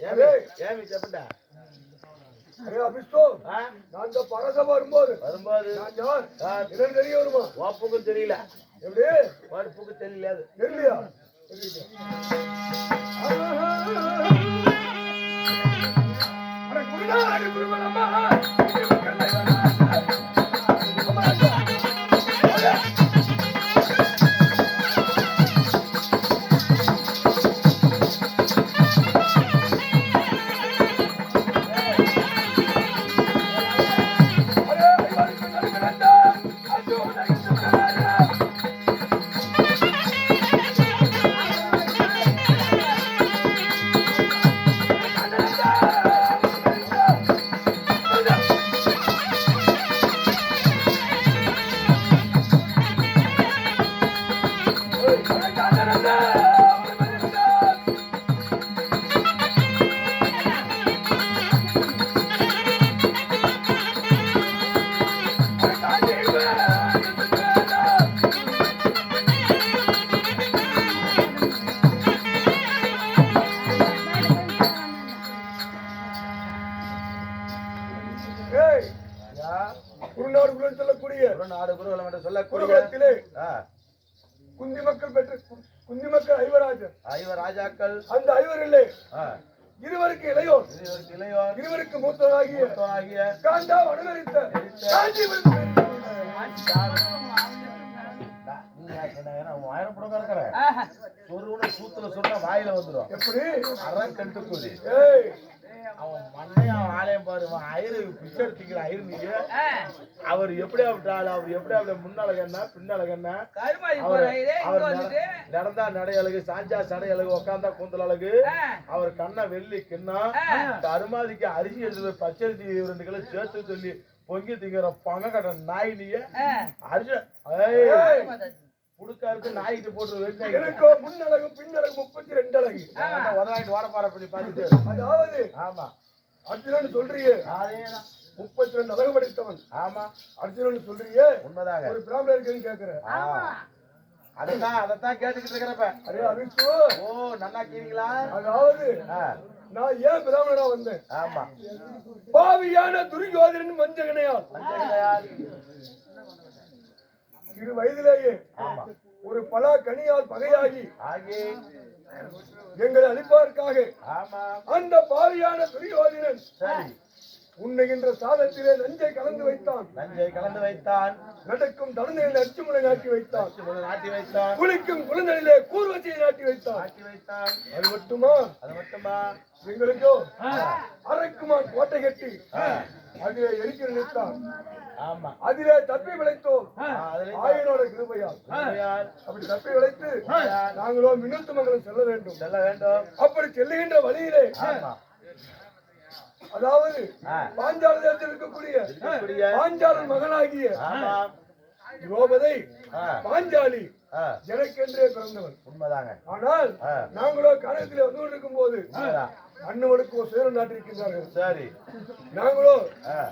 చెప్పండి అరే అభిస్తో దాంతో పరసభ வரும்போது வரும்போது நான் இடம் வருமா? வாப்புக்கும் தெரியல. எப்படி? வாப்புக்கும் தெரியல தெரியலையா? தெரியல. அரை குருடா அரை நாடு குருகுலம் என்று சொல்லக்கூடிய குந்தி மக்கள் பெற்ற குந்தி மக்கள் ஐவராஜர். ஐவ ராஜாக்கள் அந்த ஐவரிலே ஆ, இருவருக்கு இளையோர். இருவருக்கு இளையோர். இருவருக்கு மூத்தவராகிய மூத்தவனாகிய காண்டா வடவரித்த காஞ்சிபுரம் ஆயிரம் படம் கிடக்குற சொருவுன சூத்துல சொன்னா வாயில வந்துடும் எப்படி? அறம் கண்டு அவன் மண்ணையும் ஆலயம் பாரு ஐயரு பிச்சை எடுத்துக்கிற ஐயரு நீங்க அவர் எப்படி விட்டாள் அவர் எப்படி அப்படி அவர் வந்துட்டு. நட- நடந்தா நடை அழகு சாஞ்சா சடை அழகு உட்காந்தா கூந்தல் அழகு. அவர் கண்ணை வெள்ளி கிண்ணா கருமாதிக்கு அரிசி எழுது பச்சரிசி ரெண்டு கிலோ சேர்த்து சொல்லி பொங்கி திங்கிற பணம் கட்ட நாய் நீங்க அரிசி புடுக்காருக்கு நாய்க்கு போட்டு வெட்டி எனக்கோ முன்னழகு பின்னழகு முப்பத்தி ரெண்டு அழகு உதவாயிட்டு ஓட பாரு பண்ணி பார்த்துட்டு. அதாவது ஆமா. அர்ஜுனன் சொல்றியே அதேதான். முப்பத்தி ரெண்டு அழகு படைத்தவன். ஆமா. அர்ஜுனன் சொல்றியே உண்மைதாங்க. ஒரு பிராமணர் இருக்குன்னு கேக்குற. ஆ. அதைத்தான் கேட்டுக்கிட்டு இருக்கிறப்ப. அரே அபிஷு ஓ நல்லா இருக்கீங்களா அதாவது நான் ஏன் பிராமணனா வந்தேன்? ஆமா. பாவியான துரியோதனன் வஞ்சகனையால். இரு வயதிலேயே ஒரு பலா கனியால் பகையாகி எங்களை அழிப்பதற்காக அந்த பாவியான துரியோதனன் சரி. உண்ணுகின்ற சாதத்திலே நஞ்சை கலந்து வைத்தான். நஞ்சை கலந்து வைத்தான். நடக்கும் தருணையில் அச்சுமுனை நாட்டி வைத்தான். நாட்டி வைத்தான். குளிக்கும் குழந்தையிலே கூர்வத்தையை நாட்டி வைத்தான். நாட்டி வைத்தான். அது மட்டுமா? அது மட்டுமா? எங்களுக்கோ அரைக்குமான் கோட்டை கட்டி அதிலே எரிக்க நினைத்தான். ஆமா. அதிலே தப்பி விளைத்தோம். ஆயனோட கிருபையால். அப்படி தப்பி விளைத்து நாங்களோ மின்னத்து மங்கலம் செல்ல வேண்டும். செல்ல வேண்டும். அப்படி செல்லுகின்ற வழியிலே ஆமா. அதாவது. பாஞ்சால தேசத்தில் இருக்கக்கூடிய பாஞ்சாலன் மகனாகிய திரௌபதை பாஞ்சாலி எனக்கென்றே பிறந்தவன் உண்மைதாங்க ஆனால். நாங்களோ கணத்திலே வந்து கொண்டிருக்கும் போது. அண்ணவனுக்கு ஒரு சேரம் நாட்டிருக்கின்றார்கள். சரி. நாங்களோ.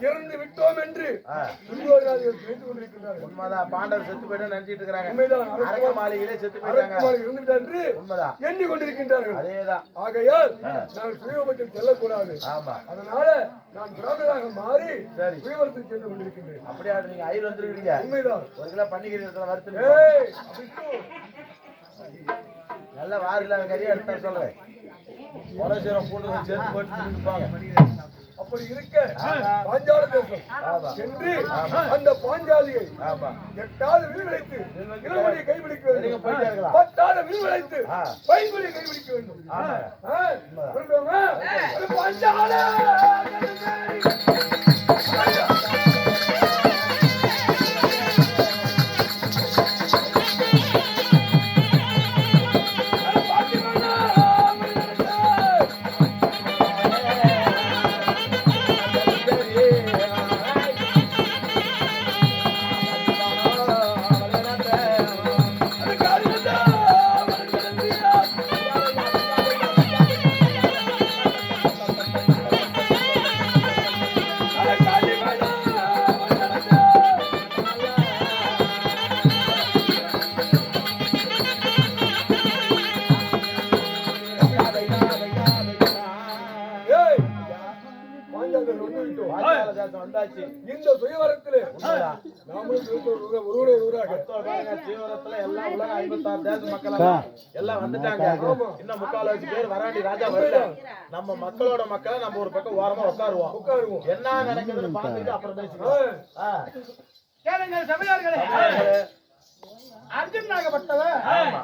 இறந்து விட்டோம் என்று துரியோதனாதிகள் நினைத்துக் கொண்டிருக்கின்றார்கள். உண்மைதான் பாண்டவர் செத்து போயிட்டு நினைச்சிட்டு இருக்கிறாங்க. உண்மைதான் அரக்க மாளிகையிலே செத்து போயிட்டாங்க. என்று உண்மைதான். எண்ணி கொண்டிருக்கின்றார்கள் அதேதான். ஆகையால் நான் சுயபத்தில் செல்லக்கூடாது. ஆமா. அதனால நான் பிராமணராக மாறி சரி. சுயவரத்தில் சென்று கொண்டிருக்கின்றேன். அப்படியா நீங்க ஐயர் வந்துருக்கீங்க உண்மைதான். ஒரு கிலோ ஏய் அபிஷு, நல்ல வாரி இல்லாத கறியா எடுத்தா சொல்றேன். உரசீரம் பூண்டு சேர்த்து போட்டு அப்படி இருக்க. பாஞ்சால தேசம். என்று அந்த பாஞ்சாலியை எட்டாவது விரிவடைத்து இளமணியை கைபிடிக்க வேண்டும். பத்தாவது விரிவடைத்து. பைங்குடியை கைபிடிக்க வேண்டும். பாஞ்சால! இந்த சுயவரத்திலே? நாமளும் எல்லாம் உலக ஐம்பத்தாறு தேச மக்கள் எல்லாம் வந்துட்டாங்க. இன்னும் முக்கால்வாசி பேர் வராண்டி ராஜா வரல நம்ம மக்களோட மக்களை நம்ம ஒரு பக்கம் ஓரமா உட்காருவோம். உட்காருவோம். என்ன நடக்குதுன்னு பார்த்துட்டு அப்புறம் பேசிக்கலாம். ஆ. கேளுங்கள் சபையார்களே. தமிழர்களே, அர்ஜுனாகப்பட்டவர் ஆமா.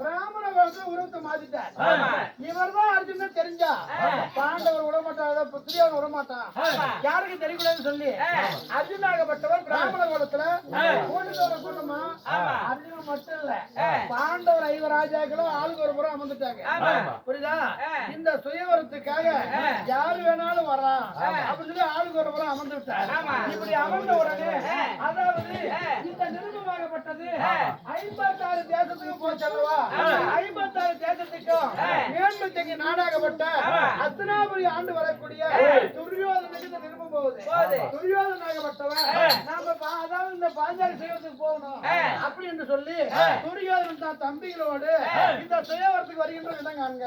பிராமண வந்து உருவத்தை மாத்திட்டார். இவர் தான் அர்ஜுனன் தெரிஞ்சா பாண்டவர் விட மாட்டாங்க புத்திரியாவன் விட மாட்டான் யாருக்கும் தெரியக்கூடாதுன்னு சொல்லி. அர்ஜுனாகப்பட்டவர் பிராமண குலத்துல கூட்டத்தோட கூட்டமா? அர்ஜுனன் மட்டும் இல்ல. பாண்டவர் ஐவர் ராஜாக்களும் ஆளுக்கு ஒரு புறம் அமர்ந்துட்டாங்க. புரியுதா? இந்த சுயவரத்துக்காக யாரு வேணாலும் வரலாம். அப்படி சொல்லி ஆளுக்கு ஒரு புறம் அமர்ந்து விட்டார் இப்படி அமர்ந்த உடனே அதாவது இந்த நிருபமாகப்பட்டது ஐம்பத்தாறு தேசத்துக்கு ஐம்பத்தாறு தேசத்துக்கும் மேன்மத்தங்க நாடாகப்பட்ட அத்தனாபுரி ஆண்டு வரக்கூடிய துரியோதனுக்கு இந்த நிருபம் போகுது துரியோதனாகப்பட்டவன் நாம பா- அதாவது இந்த பாஞ்சாலி செய்வதற்கு போகணும் அப்படி என்று சொல்லி துரியோதனன் தான் தம்பிகளோடு இந்த சுயவரத்துக்கு வருகின்ற இடங்க அங்க